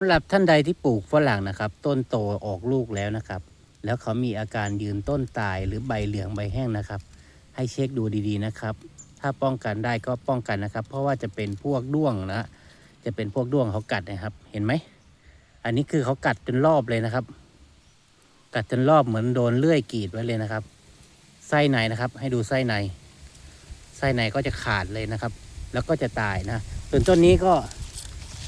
สำหรับท่านใดที่ปลูกฝรั่งนะครับ ต้นโตออกลูกแล้วนะครับ แล้วเขามีอาการยืนต้นตายหรือใบเหลืองใบแห้งนะครับ ให้เช็คดูดีๆนะครับ ถ้าป้องกันได้ก็ป้องกันนะครับ เพราะว่าจะเป็นพวกด้วงนะจะเป็นพวกด้วงเขากัดนะครับ เห็นไหมอันนี้คือเขากัดจนรอบเลยนะครับ กัดจนรอบเหมือนโดนเลื่อยกรีดไว้เลยนะครับ ไส้ในนะครับ ให้ดูไส้ใน ไส้ในก็จะขาดเลยนะครับ แล้วก็จะตายนะส่วนต้นนี้ก็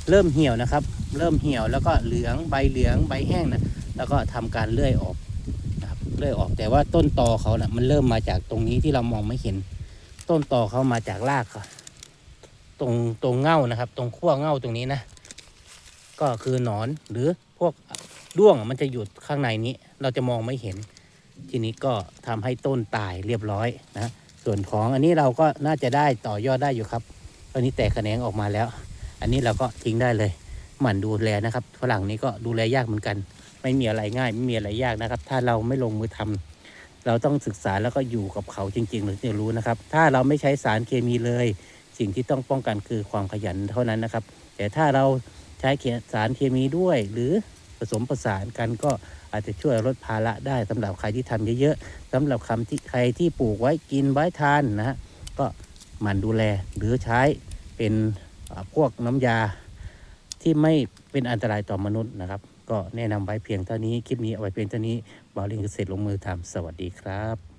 เริ่มเหี่ยวนะครับ เริ่มเหี่ยวแล้วก็เหลืองใบเหลืองใบแห้งนะแล้วก็ทำการเลื่อยออกนะครับเลื่อยออกแต่ว่าต้นตอเขานะ่ะมันเริ่มมาจากตรงนี้ที่เรามองไม่เห็น ต้นตอเขามาจากรากค่ะตรงตรงเง่านะครับ ตรงขั้วเง่าตรงนี้นะ ก็คือหนอนหรือพวกด้วงมันจะอยู่ข้างในนี้ เราจะมองไม่เห็น ทีนี้ก็ทำให้ต้นตายเรียบร้อยนะส่วนของอันนี้เราก็น่าจะได้ต่อยอดได้อยู่ครับตอนนี้แตกแขนงออกมาแล้ว อันนี้เราก็ทิ้งได้เลย หมั่นดูแลนะครับฝรั่งนี้ก็ดูแลยากเหมือนกัน ไม่มีอะไรง่าย ไม่มีอะไรยากนะครับ ถ้าเราไม่ลงมือทำเราต้องศึกษาแล้วก็อยู่กับเขาจริงๆเราจะรู้นะครับ ถ้าเราไม่ใช้สารเคมีเลย สิ่งที่ต้องป้องกันคือความขยันเท่านั้นนะครับ แต่ถ้าเราใช้สารเคมีด้วย หรือผสมผสานกันก็อาจจะช่วยลดภาระได้สำหรับใครที่ทำเยอะๆสำหรับคำที่ใครที่ปลูกไว้กินไว้ทานนะฮะก็หมั่นดูแลหรือใช้เป็นพวกน้ำยา ที่ไม่เป็นอันตรายต่อมนุษย์นะครับ ก็แนะนำไว้เพียงเท่านี้ คลิปนี้เอาไว้เพียงเท่านี้บอลลิงเกษตรลงมือทำสวัสดีครับ